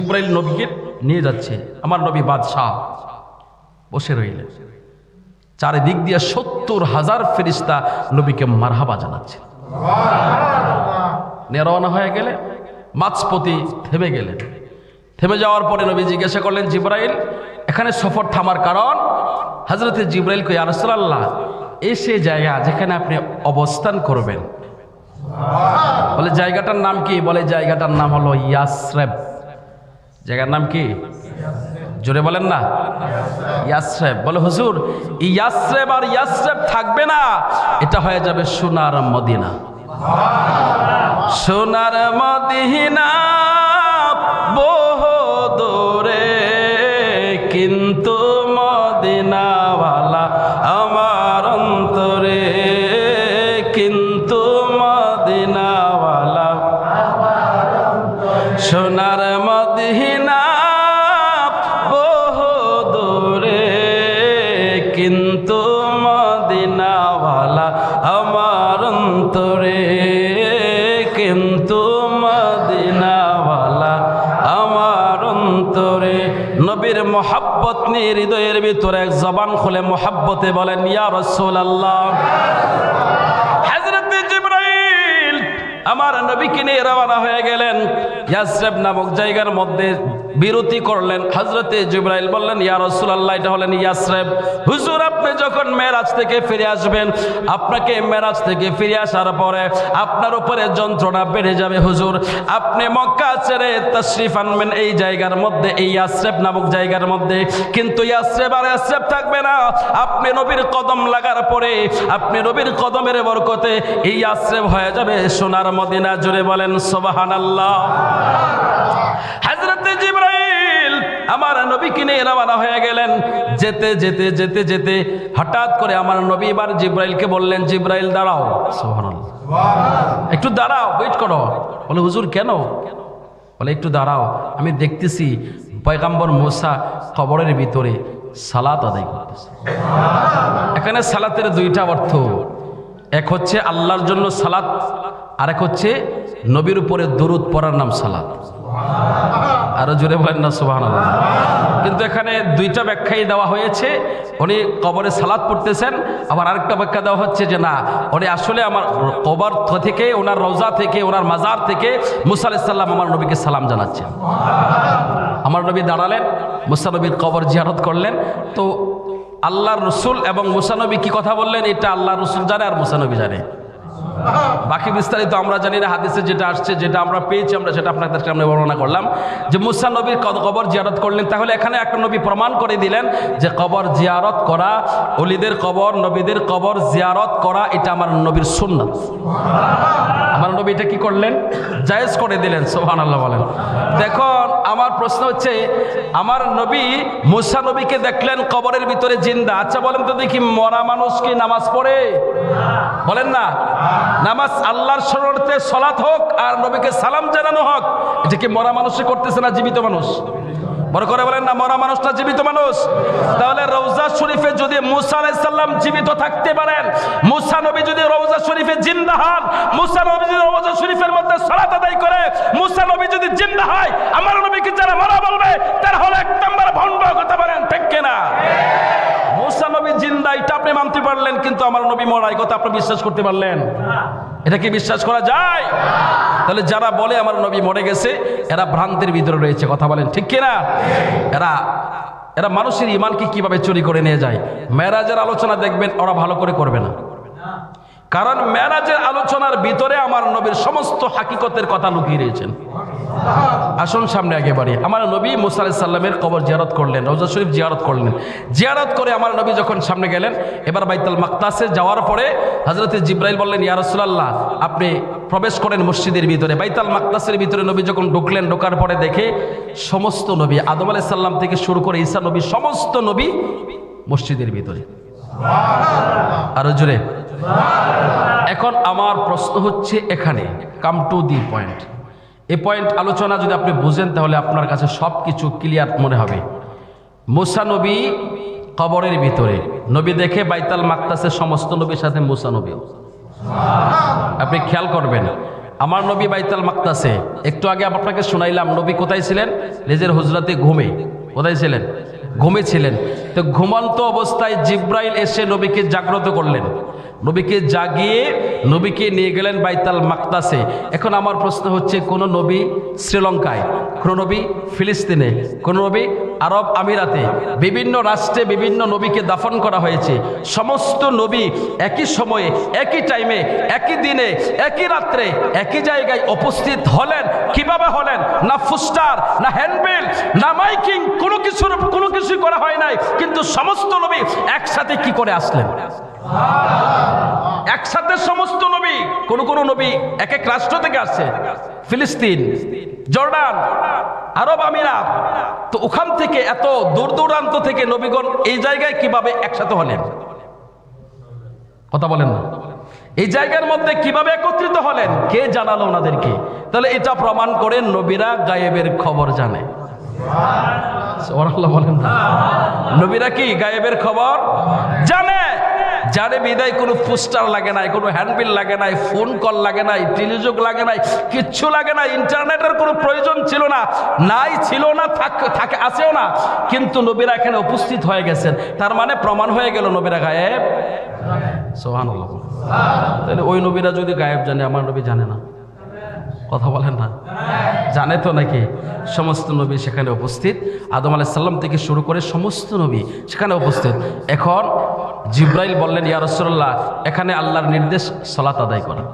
ইব্রাহিম নবীকে নিয়ে যাচ্ছে। আমার নবী বাদশাহ বসে রইলেন। চারিদিক দিয়ে সত্তর হাজার ফেরিস্তা নবীকে মারহাবা জানাচ্ছে। রওনা হয়ে গেলে মাঝপতি থেমে গেলেন। থেমে যাওয়ার পরে নবী জিজ্ঞাসা করলেন জিব্রাইল এখানে সফর থামার কারণ? হজরতে জিব্রাইল কই আরসাল্লাহ এই সে জায়গা যেখানে আপনি অবস্থান করবেন। বলে জায়গাটার নাম কি? বলে জায়গাটার নাম হলো ইয়াসরেব। জায়গার নাম কি? জোরে বলেন না। ইয়াসরেব। বলে, হুজুর ইয়াসরেব আর ইয়াসরেব থাকবে না। এটা হয়ে যাবে সোনার মদিনা। সোনার মদিনা নবীর মোহাব্বত নিয়ে হৃদয়ের ভিতরে এক জবান খুলে মোহাব্বতে বলেন, ইয়া রসুল আল্লাহ আমার নবীকে নিয়ে রওনা হয়ে গেলেন। ইয়াসরেব নামক জায়গার মধ্যে বিরতি করলেন। হজরতে জিব্রাইল বললেন, ইয়া রাসূলুল্লাহ, এটা হলেন ইয়াসরেব। হুজুর, আপনি যখন মেরাজ থেকে ফিরে আসবেন, আপনাকে মেরাজ থেকে ফিরে আসার পরে আপনার উপরে যন্ত্রণা বেড়ে যাবে, হুজুর। আপনি মক্কা ছেড়ে তশরিফ আনবেন এই জায়গার মধ্যে, এই ইয়াসরেব নামক জায়গার মধ্যে। কিন্তু ইয়াসরেব আর ইয়াসরেব থাকবে না। আপনি নবীর কদম লাগার পরে, আপনি নবীর কদমের বরকতে এই আশ্রেব হয়ে যাবে সোনার মদিনা। জুড়ে বলেন, সোবাহানাল্লাহ। হযরতে জিবরাইল আমার নবী কিনে রওনা হয়ে গেলেন। যেতে যেতে যেতে যেতে হঠাৎ করে আমার নবী এবার জিব্রাইলকে বললেন জিব্রাইল দাঁড়াও। একটু দাঁড়াও ওয়েট করো। বলে হুজুর কেন? বলে একটু দাঁড়াও আমি দেখতেছি পয়গাম্বর মোসা কবরের ভিতরে সালাত আদায় করতেছে। এখানে সালাতের দুইটা অর্থ। এক হচ্ছে আল্লাহর জন্য সালাত আর এক হচ্ছে নবীর উপরে দরুদ পড়ার নাম সালাত। আরও জোরে বলেন না সুবাহ কিন্তু এখানে দুইটা ব্যাখ্যাই দেওয়া হয়েছে। উনি কবরে সালাদ পড়তেছেন, আবার আরেকটা ব্যাখ্যা দেওয়া হচ্ছে যে না, উনি আসলে আমার কবর থেকে, ওনার রওজা থেকে, ওনার মাজার থেকে মুসা আলাইসাল্লাম আমার নবীকে সালাম জানাচ্ছেন। আমার নবী দাঁড়ালেন, মুসা নবীর কবর জিয়ারত করলেন। তো আল্লাহর রসুল এবং মুসানবী কি কথা বললেন? এটা আল্লাহ রসুল জানে আর মুসানবী জানে। বাকি বিস্তারিত আমরা জানি না, হাদিসে যেটা আসছে, যেটা আমরা পেয়েছি আমরা সেটা আপনাদের সামনে বর্ণনা করলাম। যে মুসা নবীর কবর জিয়ারত করলেন, তাহলে এখানে একটা নবী প্রমাণ করে দিলেন যে কবর জিয়ারত করা, অলিদের কবর, নবীদের কবর জিয়ারত করা, এটা আমার নবীর সুন্নাত। আমার নবী এটা কি করলেন? জায়েজ করে দিলেন সোহান আল্লাহ বলেন। দেখুন আমার প্রশ্ন হচ্ছে, আমার নবী মুসা নবীকে দেখলেন কবরের ভিতরে জিন্দা। আচ্ছা বলেন তো দেখি, মরা মানুষ কি নামাজ পড়ে? বলেন না। নামাজ আল্লাহর স্মরণতে সলাৎ হোক আর নবীকে সালাম জানানো হোক, এটা কি মরা মানুষে করতেছে না জীবিত মানুষ? বড় করে বলেন না, মরা মানুষটা জীবিত মানুষ? তাহলে রৌজা শরীফে যদি মুসা আলাইসাল্লাম জীবিত থাকতে পারেন, মুসা নবী যদি রৌজা শরীফে জিন্দা হন, মুসা নবী যদি রৌজা শরীফের মধ্যে সলাত আদায় করে, মুসা নবী যদি জিন্দা হয় আমার নবীকে যারা মরা বলবে তারা হলো এক নম্বর ভণ্ড কথা বলেন ঠিক কিনা মুসা নবী জিন্দা এটা আপনি মানতে পারলেন কিন্তু আমার নবী মরা এই কথা আপনি বিশ্বাস করতে পারলেন? এটা কি বিশ্বাস করা যায়? তাহলে যারা বলে আমার নবী মরে গেছে, এরা ভ্রান্তির ভিতরে রয়েছে, কথা বলেন, ঠিক কিনা? এরা এরা মানুষের ইমানকে কীভাবে চুরি করে নিয়ে যায়? মেরাজের আলোচনা দেখবেন, ওরা ভালো করে করবে না। কারণ মেরাজের আলোচনার ভিতরে আমার নবীর সমস্ত হাকিকতের কথা লুকিয়ে রয়েছেন। আসুন সামনে আগে বাড়ি আমার নবী মুসা সাল্লামের কবর জিয়ারত করলেন রোজা শরীফ জিয়ারত করলেন। জিয়ারত করে আমার নবী যখন সামনে গেলেন, এবার বাইতাল মাকতাসে যাওয়ার পরে হজরত জিব্রাইল বললেন, ইয়া রাসূলুল্লাহ, আপনি প্রবেশ করেন মসজিদের ভিতরে। বাইতাল মাকতাসের ভিতরে নবী যখন ঢুকলেন, ঢোকার পরে দেখে সমস্ত নবী, আদম আলাইহিস সাল্লাম থেকে শুরু করে ঈসা নবী, সমস্ত নবী মসজিদের ভিতরে। আরও জোরে। এখন আমার প্রশ্ন হচ্ছে এখানে কাম টু দি পয়েন্ট এই পয়েন্ট আলোচনা যদি আপনি বুঝেন, তাহলে আপনার কাছে সব কিছু ক্লিয়ার মনে হবে। মুসা নবী কবরের ভিতরে। নবী দেখে বাইতাল মাকতাসের সমস্ত নবীর সাথে মুসা নবীও আপনি খেয়াল করবেন, আমার নবী বাইতাল মাক্তাসে। একটু আগে আপনাকে শোনাইলাম, নবী কোথায় ছিলেন? নিজের হুজরাতে ঘুমে। কোথায় ছিলেন? ঘুমে ছিলেন। তো ঘুমন্ত অবস্থায় জিব্রাইল এসে নবীকে জাগ্রত করলেন। নবীকে জাগিয়ে নবীকে নিয়ে গেলেন বাইতাল মাকতাসে এখন আমার প্রশ্ন হচ্ছে, কোন নবী শ্রীলঙ্কায়, কোন নবী ফিলিস্তিনে, কোন নবী আরব আমিরাতে, বিভিন্ন রাষ্ট্রে বিভিন্ন নবীকে দাফন করা হয়েছে। সমস্ত নবী একই সময়ে, একই টাইমে একই দিনে, একই রাত্রে, একই জায়গায় উপস্থিত হলেন। কীভাবে হলেন? না ফুস্টার, না হ্যান্ডবিল, না মাইকিং, কোনো কিছুর কোনো কিছুই করা হয় নাই। কিন্তু সমস্ত নবী একসাথে কি করে আসলেন? একসাথে সমস্ত নবী, কোন কোন নবী এক এক রাষ্ট্র থেকে আসছে। ফিলিস্তিন, জর্ডান, আরব আমিরাত। তো ওখান থেকে এত দূর দূরান্ত থেকে নবীগণ এই জায়গায় কীভাবে একসাথে হলেন? কথা বলেন না। এই জায়গার মধ্যে কীভাবে একত্রিত হলেন? কে জানালো ওনাদেরকে? তাহলে এটা প্রমাণ করে নবীরা গায়েবের খবর জানে। বলেন না। নবীরা কি গায়েবের খবর জানে? জানে বিদায় কোনো পোস্টার লাগে নাই, কোনো হ্যান্ডবিল লাগে নাই, ফোন কল লাগে নাই, টেলিযোগ লাগে নাই, কিচ্ছু লাগে না ইন্টারনেটের কোনো প্রয়োজন ছিল না, নাই ছিল না, থাক আসেও না। কিন্তু নবীরা এখানে উপস্থিত হয়ে গেছেন। তার মানে প্রমাণ হয়ে গেল নবীরা গায়েব? সোহানুল্লাহ তাহলে ওই নবীরা যদি গায়েব জানে, আমার নবী জানে না। কথা বলেন না। জানে তো নাকি? সমস্ত নবী সেখানে উপস্থিত। আদম আলাইসাল্লাম থেকে শুরু করে সমস্ত নবী সেখানে উপস্থিত। এখন জিব্রাইল বললেন ইয়া রসুল্লাহ এখানে আল্লাহর নির্দেশ সলাত আদায় করা।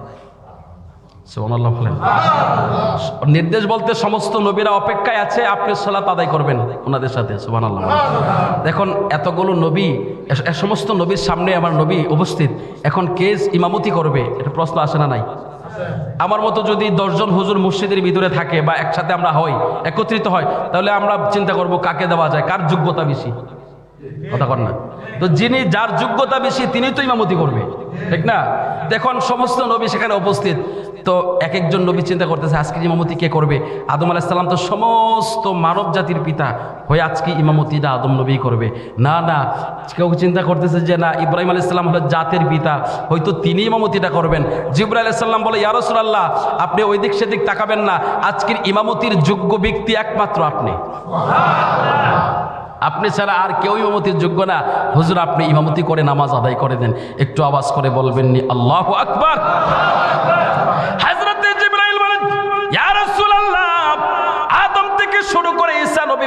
নির্দেশ বলতে সমস্ত নবীরা অপেক্ষায় আছে আপনি সলাত আদায় করবেন ওনাদের সাথে সুবহানাল্লাহ দেখুন এতগুলো নবী সমস্ত নবীর সামনে আমার নবী উপস্থিত। এখন কে ইমামতি করবে? এটা প্রশ্ন আসে না নাই? আমার মতো যদি দশজন হুজুর মসজিদের ভিতরে থাকে বা একসাথে আমরা হই একত্রিত হয় তাহলে আমরা চিন্তা করব কাকে দেওয়া যায় কার যোগ্যতা বেশি? কথা কর না। তো যিনি যার যোগ্যতা বেশি তিনি তো ইমামতি করবে। ঠিক না? দেখুন সমস্ত নবী সেখানে উপস্থিত। তো এক একজন নবী চিন্তা করতেছে আজকে ইমামতি কে করবে? আদম আলাহিসাল্লাম তো সমস্ত মানব জাতির পিতা হয়ে আজকে ইমামতিটা আদম নবী করবে। না না, কেউ চিন্তা করতেছে যে না, ইব্রাহিম আলাইসাল্লাম হলো জাতের পিতা, হয়তো তিনি ইমামতিটা করবেন। জিব্রাহ আলাইসাল্লাম বলে ইয়ারসুল্লাহ আপনি ওই দিক সেদিক তাকাবেন না। আজকের ইমামতির যোগ্য ব্যক্তি একমাত্র আপনি। আপনি ছাড়া আর কেউ ইমামতির যোগ্য না। হুজুর, আপনি ইমামতি করে নামাজ আদায় করে দেন। একটু আওয়াজ করে বলবেন নি আল্লাহ আকবার।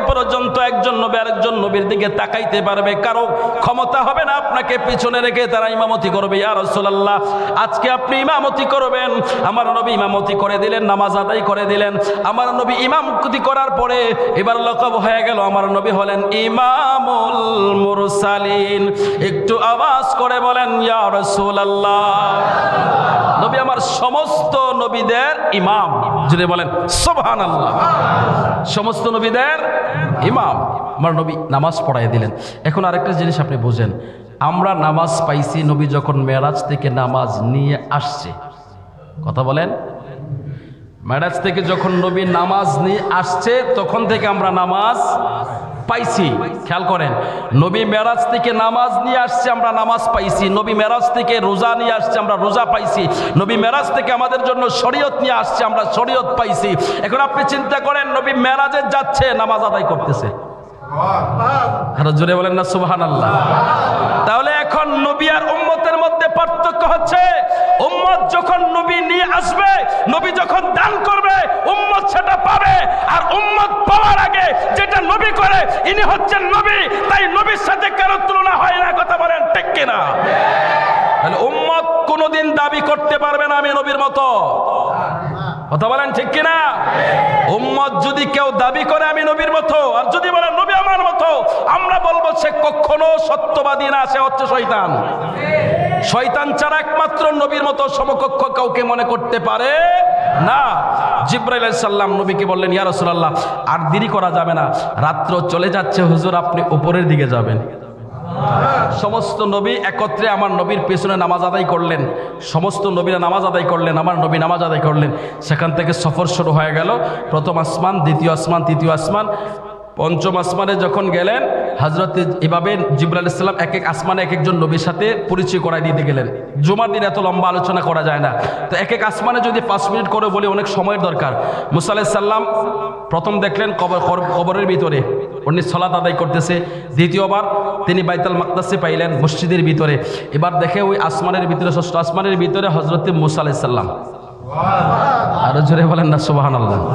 পর্যন্ত একজন নবী আরেকজন নবীর দিকে তাকাইতে পারবে। কারও ক্ষমতা হবে না আপনাকে পিছনে রেখে তারা ইমামতি করবে। ইয়া রাসূলুল্লাহ, আজকে আপনি ইমামতি করবেন। আমার নবী ইমামতি করে দিলেন, নামাজ আদায় করে দিলেন। আমার নবী ইমামতি করার পরে এবার লকব হয়ে গেল। আমার নবী হলেন ইমামুল মুরসালিন। একটু আওয়াজ করে বলেন, ইয়া রাসূলুল্লাহ। নবী আমার সমস্ত নবীদের ইমাম। যদি বলেন সোবহান আল্লাহ সমস্ত নবীদের ইমাম, আমার নবী নামাজ পড়াই দিলেন। এখন আরেকটা জিনিস আপনি বুঝেন, আমরা নামাজ পাইছি নবী যখন মেরাজ থেকে নামাজ নিয়ে আসছে। কথা বলেন? মেরাজ থেকে যখন নবী নামাজ নিয়ে আসছে, তখন থেকে আমরা নামাজ পাইছি। খেয়াল করেন, নবী মেরাজ থেকে নামাজ নিয়ে আসছে, আমরা নামাজ পাইছি। নবী মেরাজ থেকে রোজা নিয়ে আসছে, আমরা রোজা পাইছি। নবী মেরাজ থেকে আমাদের জন্য শরীয়ত নিয়ে আসছে, আমরা শরীয়ত পাইছি। এখন আপনি চিন্তা করেন, নবী মেরাজে যাচ্ছে, নামাজ আদায় করতেছে। বলেন না সুবহান আল্লাহ তাহলে এখন নবী আর উম্মতের পার্থক্য হচ্ছে, উম্মত যখন নবী নিয়ে আসবে, নবী যখন দান করবে, উম্মত সেটা পাবে। আর উম্মত পাওয়ার আগে যেটা নবী করে, ইনি হচ্ছেন নবী, তাই নবীর সাথে কারও তুলনা হয় না, কথা বলেন ঠিক কিনা? তাহলে উম্মত কোনোদিন দাবি করতে পারবে না আমি নবীর মতো। কথা বলেন ঠিক কিনা? উম্মত যদি কেউ দাবি করে আমি নবীর মতো, আর যদি বলে নবী আমার মতো, আমরা বলব সে কখনো সত্যবাদী না, সে হচ্ছে শয়তান। শয়তান ছাড়া একমাত্র নবীর মতো সমকক্ষ কাউকে মনে করতে পারে না। জিব্রাইল সাল্লাম নবীকে বললেন, ইয়া রাসূলুল্লাহ, আর দেরি করা যাবে না। রাত্র চলে যাচ্ছে, হুজুর, আপনি উপরের দিকে যাবেন। সমস্ত নবী একত্রে আমার নবীর পেছনে নামাজ আদায় করলেন। সমস্ত নবীরা নামাজ আদায় করলেন, আমার নবী নামাজ আদায় করলেন। সেখান থেকে সফর শুরু হয়ে গেল। প্রথম আসমান, দ্বিতীয় আসমান, তৃতীয় আসমান। পঞ্চম আসমানে যখন গেলেন হজরত এভাবে জিবরাল ইসলাম এক এক আসমানে এক একজন নবীর সাথে পরিচয় করাই দিতে গেলেন। জুমার দিন এত লম্বা আলোচনা করা যায় না। তো এক এক আসমানে যদি পাঁচ মিনিট করে বলি, অনেক সময়ের দরকার। মুসা আলাইসাল্লাম প্রথম দেখলেন কবর, কবর- কবরের ভিতরে। উনি সলাত আদায় করতেছে। দ্বিতীয়বার তিনি বাইতাল মাকদাসে পাইলেন মসজিদের ভিতরে। এবার দেখে ওই আসমানের ভিতরে, ষষ্ঠ আসমানের ভিতরে হজরত মুসা আলাইসাল্লাম আরও জোরে বলেন না সুবাহান আল্লাহ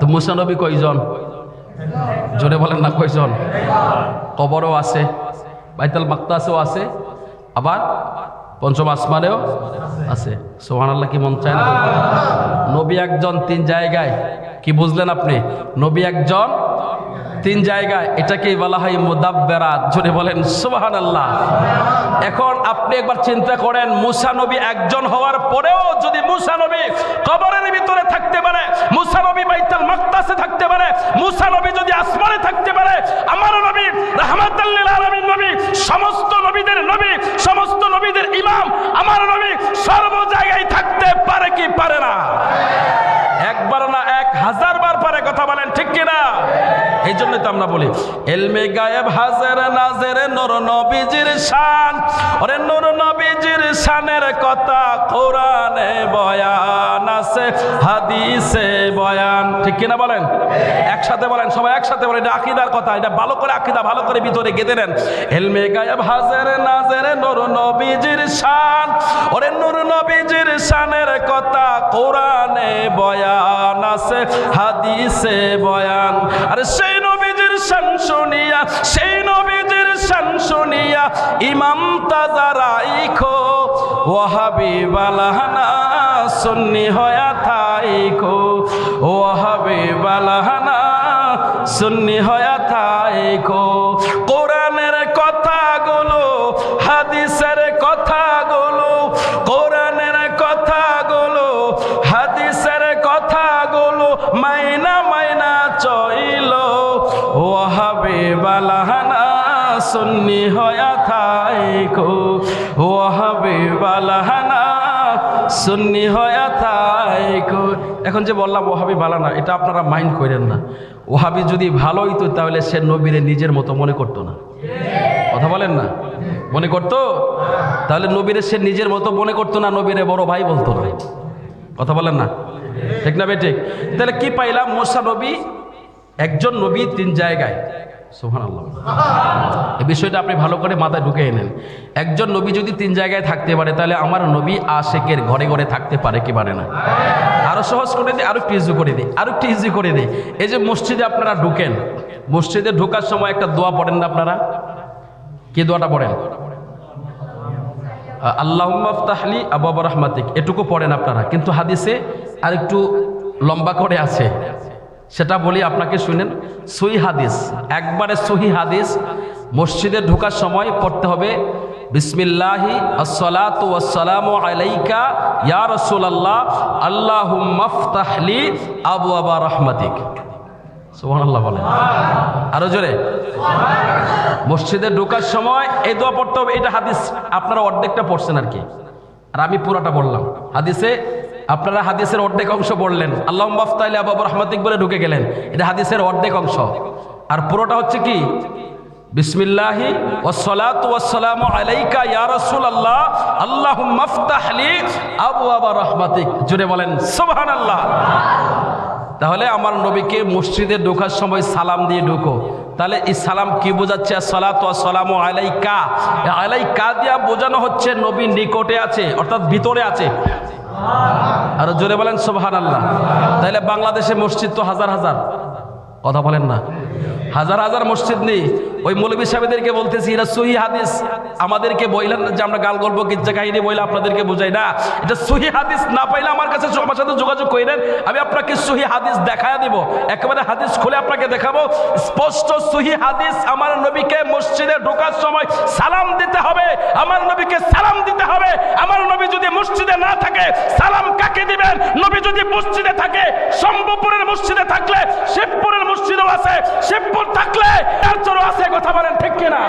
তো মুসা নবী কয়জন? জোরে বলেন না কয়জন কবরও আছে, বাইতাল মাক্তাসেও আছে, আবার পঞ্চম আসমানেও আছে। সোহান আল্লাহ কি মন চায় না? নবী একজন তিন জায়গায়, কি বুঝলেন আপনি? নবী একজন তিন জায়গায় এটাকেই বলা হয় মুদাব্বেরাত জোরে বলেন সুবাহান আল্লাহ এখন আপনি একবার চিন্তা করেন, মুসা নবী একজন হওয়ার পরেও যদি মুসা নবী কবরের ভিতরে থাকতে পারে, মুসা নবী বাইতাল মাকতাসে থাকতে পারে, মুসা নবী যদি আসমানে থাকতে পারে, আমার নবী রাহমাতাল্লিল আলামিন নবী, সমস্ত নবীদের নবী, সমস্ত নবীদের ইমাম, আমার নবী সর্ব জায়গায় থাকতে পারে কি পারে না? একবার না এক হাজার বার পারে কথা বলেন, ঠিক কিনা? এই জন্য তো আমরা বলি, এলমে গায়েব হাজার নাজের নর নবীজির শান। ওরে নর নবীজির শানের কথা কোরআনে বয়ান আছে, হাদিসে বয়ান। ঠিক কিনা বলেন? একসাথে বলেন, সবাই একসাথে বলেন, এটা আকিদার কথা, এটা ভালো করে আকিদা, ভালো করে ভিতরে গেঁথে নেন। এলমে গায়েব হাজার নাজের নর নবীজির শান। ওরে নূর নবীজির শানের কথা কোরআনে বয়ান আছে, হাদিসে বয়ান। আর সেই নবীজির শান শুনিয়া, সেই নবীজির শান শুনিয়া, ইমাম তাজারাই খো, ওয়াহাবি বালাহানা সুন্নি হয়া থাইকো ওয়াহাবি বালাহানা সুন্নি হয়া থাইকো সুন্নি হয়া থাইকো ওয়াহাবে বালাহানা সুন্নি হয়া থাইকো। এখন যে বললাম ওহাবি বালানা এটা আপনারা মাইন্ড করেন না। ওহাবি যদি ভালো হইতো, তাহলে সে নবীরে নিজের মতো মনে করতো না। কথা বলেন না? মনে করতো? তাহলে নবীরে সে নিজের মতো মনে করতো না, নবীরে বড় ভাই বলতো না। কথা বলেন না? ঠিক না বেঠিক তাহলে কি পাইলাম? মোসা নবী একজন নবী তিন জায়গায়। সোহান এই বিষয়টা আপনি ভালো করে মাথায় ঢুকে এনেন একজন নবী যদি তিন জায়গায় থাকতে পারে, তাহলে আমার নবী আশেকের ঘরে ঘরে থাকতে পারে কি পারে না? আরও সহজ করে দিই আরও একটু ইজি করে দিই আরও একটু ইজি করে দিই। এই যে মসজিদে আপনারা ঢুকেন, মসজিদে ঢোকার সময় একটা দোয়া পড়েন না আপনারা? কি দোয়াটা পড়েন? আল্লাহ তাহলি আবু রহমাতিক। এটুকু পড়েন আপনারা, কিন্তু হাদিসে আর একটু লম্বা করে আছে। সেটা বলি আপনাকে শুনেন, সহি হাদিস, একবারে সহি হাদিস, মসজিদে ঢোকার সময় পড়তে হবে, বিসমিল্লাহি ওয়াসসালামু আলাইকা ইয়া রাসূলুল্লাহ, আল্লাহুম্মা ফতাহলি আবা রহমাতিক। সুবহানাল্লাহ বলেন। আরও জোরে। মসজিদে ঢোকার সময় এই দোয়া পড়তে হবে, এটা হাদিস আপনারা অর্ধেকটা পড়ছেন আর কি। আর আমি পুরোটা বললাম। হাদিসে আপনারা হাদিসের অর্ধেক অংশ পড়লেন। আল্লাহ মাফতাইলে আবাব রহমাতিক বলে ঢুকে গেলেন। এটা হাদিসের অর্ধেক অংশ। আর পুরোটা হচ্ছে কি? বিসমিল্লাহি আলাইকা ইয়া জুড়ে বলেন তাহলে আমার নবীকে মসজিদে ঢোকার সময় সালাম দিয়ে ঢুকো। তাহলে এই সালাম কি বোঝাচ্ছে? সালাম আলাইকা। আলাইকা দিয়া বোঝানো হচ্ছে নবী নিকটে আছে, অর্থাৎ ভিতরে আছে। আর জোরে বলেন সোহান আল্লাহ তাহলে বাংলাদেশে মসজিদ তো হাজার হাজার। কথা বলেন না। হাজার হাজার মসজিদ নেই। ওই মৌলবী সাহেবদেরকে বলতেছি, এরা সহি হাদিস। আমাদেরকে বইলেন যে আমরা গাল গল্প গির্জা কাহিনী বইলে আপনাদেরকে বোঝাই। না, এটা সহি হাদিস না পাইলে আমার কাছে আমার সাথে যোগাযোগ করেন আমি আপনাকে সহি হাদিস দেখায় দিব। একেবারে হাদিস খুলে আপনাকে দেখাবো। স্পষ্ট সহি হাদিস আমার নবীকে মসজিদে ঢোকার সময় সালাম দিতে হবে। আমার নবীকে সালাম দিতে হবে। আমার নবী যদি মসজিদে না থাকে, সালাম কাকে দিবেন? নবী যদি মসজিদে থাকে সম্ভবপুরের মসজিদে থাকলে শিবপুরের মসজিদও আছে, শিবপুর থাকলে চলো আছে, কথা বলেন ঠিক কিনা?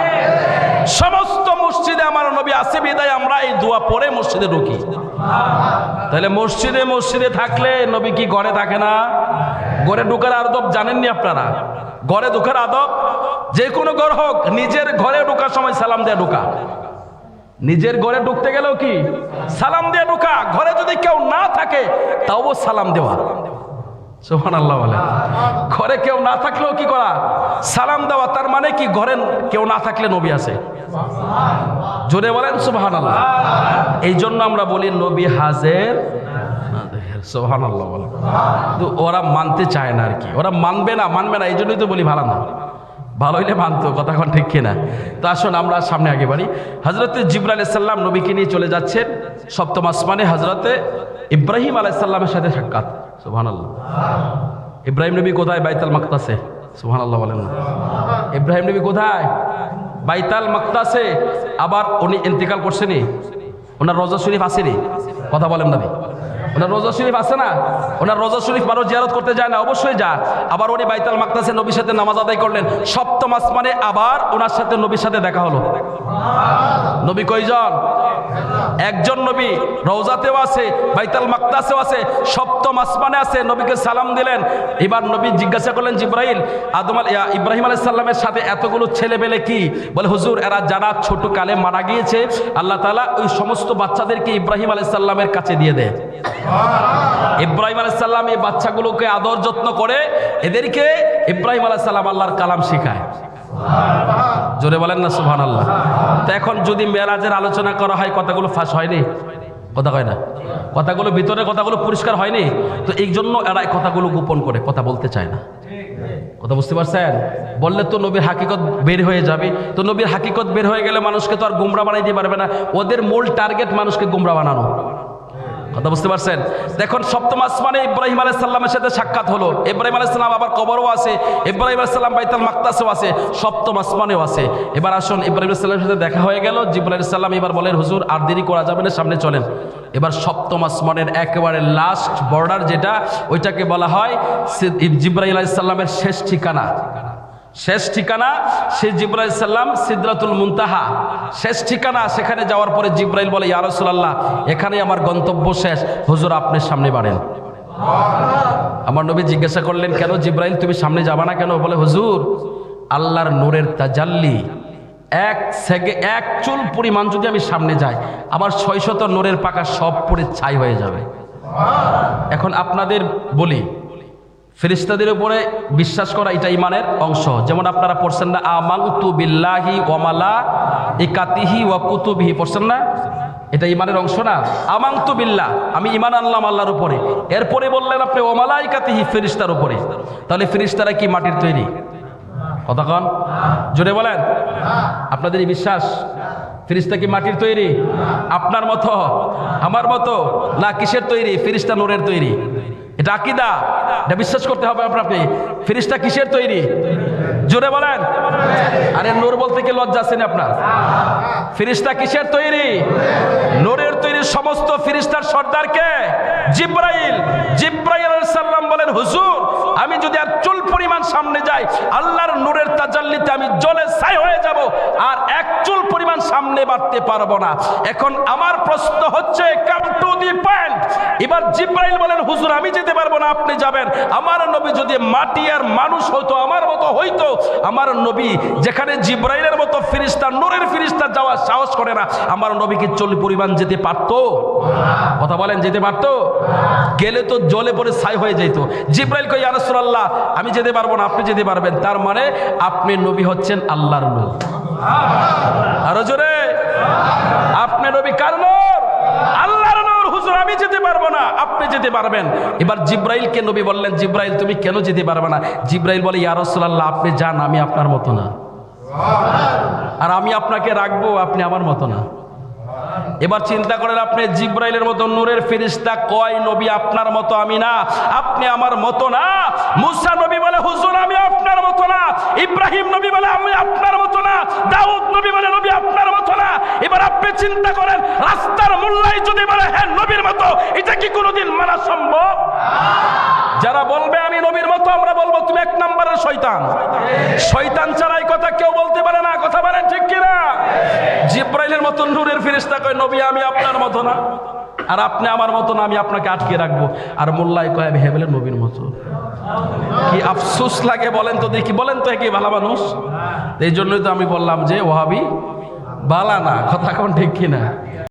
সমস্ত মসজিদে আমার নবী আছে, বিদায় আমরা এই দোয়া পরে মসজিদে ঢুকি। তাহলে মসজিদে মসজিদে থাকলে নবী কি ঘরে থাকে না? ঘরে ঢুকার আদব জানেননি আপনারা? ঘরে ঢুকার আদব, যে কোনো ঘর হোক, নিজের ঘরে ঢোকার সময় সালাম দিয়ে ঢোকা। নিজের ঘরে ঢুকতে গেলেও কি? সালাম দিয়ে ঢোকা। ঘরে যদি কেউ না থাকে, তাও সালাম দেওয়া। সোহান আল্লাহ বলে। ঘরে কেউ না থাকলেও কি করা? সালাম দেওয়া, তার মানে কি ঘরে কেউ না থাকলে নবী আছে? জোরে বলেন সুবাহান আল্লাহ এই জন্য আমরা বলি নবী হাজের সোহান আল্লাহ বলে। কিন্তু ওরা মানতে চায় না আর কি। ওরা মানবে না মানবে না এই জন্যই তো বলি ভালো না। ভালো হইলে মানতো, কথা এখন ঠিক কিনা। তো আসুন আমরা সামনে আগে বাড়ি। হজরতে জিবরা আলাইসাল্লাম নবীকে নিয়ে চলে যাচ্ছেন সপ্তম আসমানে হজরতে ইব্রাহিম আলাইসাল্লামের সাথে সাক্ষাৎ। ইব্রাহিম নবী কোথায়? বাইতাল মাক্তাসে। সুহান আল্লাহ বলেন না। ইব্রাহিম নবী কোথায়? বাইতাল মাক্তাসে। আবার উনি ইন্তেকাল করছেনি ওনার রজা শরীফ আসেনি কথা বলেন নবী ওনার রোজা শরীফ আছে না? ওনার রোজা শরীফ মানুষ জিয়ারত করতে যায় না? অবশ্যই যা আবার উনি বাইতাল মাকতাসে নবীর সাথে নামাজ আদায় করলেন। সপ্তম আসমানে আবার ওনার সাথে নবীর সাথে দেখা হলো। নবী কয়জন? একজন নবী রওজাতেও আছে, বাইতাল মাকতাসেও আছে, সপ্তম আসমানে আছে, নবীকে সালাম দিলেন। এবার নবী জিজ্ঞাসা করলেন জিব্রাহিল আদম ইব্রাহিম আলাইহিস সাল্লামের সাথে এতগুলো ছেলে পেলে কি? বলে, হুজুর, এরা যারা ছোট কালে মারা গিয়েছে, আল্লাহ তালা ওই সমস্ত বাচ্চাদেরকে ইব্রাহিম আলাইহিস সাল্লামের কাছে দিয়ে দেয়। ইব্রাহিম আলাইসাল্লাম এই বাচ্চাগুলোকে আদর যত্ন করে, এদেরকে ইব্রাহিম আলাইসাল্লাম আল্লাহর কালাম শেখায়। জোরে বলেন না সুহান আল্লাহ তো এখন যদি মেরাজের আলোচনা করা হয়, কথাগুলো ফাঁস হয়নি? কথা হয় না? কথাগুলো ভিতরে, কথাগুলো পরিষ্কার হয়নি? তো এই জন্য এরা কথাগুলো গোপন করে, কথা বলতে চায় না। কথা বুঝতে পারছেন? বললে তো নবীর হাকিকত বের হয়ে যাবে। তো নবীর হাকিকত বের হয়ে গেলে মানুষকে তো আর গুমরা বানাই দিতে পারবে না। ওদের মূল টার্গেট মানুষকে গুমরা বানানো। কথা বুঝতে পারছেন? দেখুন, সপ্তম আসমানে ইব্রাহিম আলাইহিস সাল্লামের সাথে সাক্ষাৎ হলো। ইব্রাহিম আলাইহিস সাল্লাম আবার কবরও আছে, ইব্রাহিম আলাইহিস সাল্লাম বাইতুল মাকতাসেও আছে, সপ্তম আসমানেও আছে। এবার আসুন ইব্রাহিম আলাহিসাল্লামের সাথে দেখা হয়ে গেল। আলাইহিস সাল্লাম এবার বলেন, হুজুর, আর দেরি করা যাবে না, সামনে চলেন। এবার সপ্তম আসমানের একেবারে লাস্ট বর্ডার যেটা, ওইটাকে বলা হয় সে- জিব্রাইল আলাইহিস সাল্লামের শেষ ঠিকানা। শেষ ঠিকানা সে জিব্রাইল সাল্লাম সিদ্রাতুল মুনতাহা। শেষ ঠিকানা, সেখানে যাওয়ার পরে জিব্রাইল বলে, ইয়া রাসূলুল্লাহ, এখানেই আমার গন্তব্য শেষ। হুজুর, আপনি সামনে বাড়েন। আমার নবী জিজ্ঞাসা করলেন, কেন জিব্রাইল, তুমি সামনে যাবা না কেন? বলে, হুজুর, আল্লাহর নূরের তাজাল্লি, এক সেগে, এক চুল পরিমাণ যদি আমি সামনে যাই, আমার ছয়শত নূরের পাকা সব পড়ে ছাই হয়ে যাবে। এখন আপনাদের বলি ফেরিস্তাদের উপরে বিশ্বাস করা এটা ইমানের অংশ। যেমন আপনারা পড়ছেন না আমাং আমাংতু বিল্লাহি ওয়ামালা ইকাতিহি ওয়া কুতুবিহি। পড়ছেন না? এটা ইমানের অংশ না? আমাংতু বিল্লাহ, আমি ইমান আনলাম আল্লাহর উপরে। এরপরে বললেন আপনি ওমালা ইকাতিহি ফেরিস্তার উপরে। তাহলে ফেরিস্তারা কি মাটির তৈরি? কন। জোরে বলেন। আপনাদের বিশ্বাস? ফিরিস্তা কি মাটির তৈরি? আপনার মতো, আমার মতো, না কিসের তৈরি? ফিরিস্তা নোরের তৈরি। এটা আকিদা। এটা বিশ্বাস করতে হবে আপনাকে। আপনি ফিরিস্তা কিসের তৈরি? জোরে বলেন। আরে নূর বলতে কি লজ্জা আছেন আপনার? ফিরিস্তা কিসের তৈরি? নূরের তৈরি সমস্ত ফিরিস্তার সর্দারকে জিব্রাইল। জিব্রাইল সাল্লাম বলেন, হুজুর, আমি যদি আর চুল পরিমাণ সামনে যাই, আল্লাহর নূরের তাজাল্লিতে আমি জলে ছাই হয়ে যাব, আর এক চুল পরিমাণ সামনে বাড়তে পারব না। এখন আমার প্রশ্ন হচ্ছে কাম টু দি পয়েন্ট এবার জিব্রাইল বলেন, হুজুর, আমি যেতে পারব না, আপনি যাবেন। আমার নবী যদি মাটি আর মানুষ হইতো আমার মতো হইতো আমার নবী যেখানে জিব্রাইলের মতো ফিরিস্তা, নূরের ফিরিস্তা যাওয়ার সাহস করে না, আমার নবী কি চল্লিশ পরিমাণ যেতে পারতো? কথা বলেন, যেতে পারতো? গেলে তো জলে পরে ছাই হয়ে যেত জিব্রাইল কই আরসুল্লাহ আমি যেতে পারব না, আপনি যেতে পারবেন। তার মানে আপনি নবী হচ্ছেন আল্লাহর নূর আরও জোরে, আপনি নবী কার নূর? আল্লাহর নূর আমি যেতে পারব না। আপনি যেতে পারবেন। এবার জিব্রাইলকে নবী বললেন, জিব্রাইল, তুমি কেন যেতে পারবে না? জিব্রাইল বলে, ইয়া রাসূলুল্লাহ, আপনি যান, আমি আপনার মতো না। আর আমি আপনাকে রাখব, আপনি আমার মতো না। এবার চিন্তা করেন, আপনি জিব্রাইলের মতো নূরের ফেরিস্তা কয় নবী আপনার মতো আমি না? আপনি আমার মতো না? মুসা নবী বলে, হুজুর, আমি আপনার মতো না। ইব্রাহিম নবী বলে, আমি আপনার মতো না। দাউদ নবী বলে, নবী আপনার এবার আপনি চিন্তা করেন, রাস্তার মোল্লাই যদি বলে হ্যাঁ নবীর মতো এটা কি কোনোদিন মানা সম্ভব? যারা বলবে, আমি নবীর মতো আমরা বলব, তুমি এক নম্বরের শয়তান শয়তান ছাড়া এই কথা কেউ বলতে পারে না, কথা বলেন ঠিক কিনা? জিব্রাইলের মতো নূরের ফিরিস্তা কয়, নবী, আমি আপনার মতো না। আর আপনি আমার মতন আমি আপনাকে আটকে রাখব। আর মোল্লাই কয় ভেবে বলেন নবীর মতো। কি আফসোস লাগে বলেন তো দেখি, বলেন তো একই ভালো মানুষ? এই জন্যই তো আমি বললাম যে ওহাবি বালা না কথা কোন ঠিক কিনা?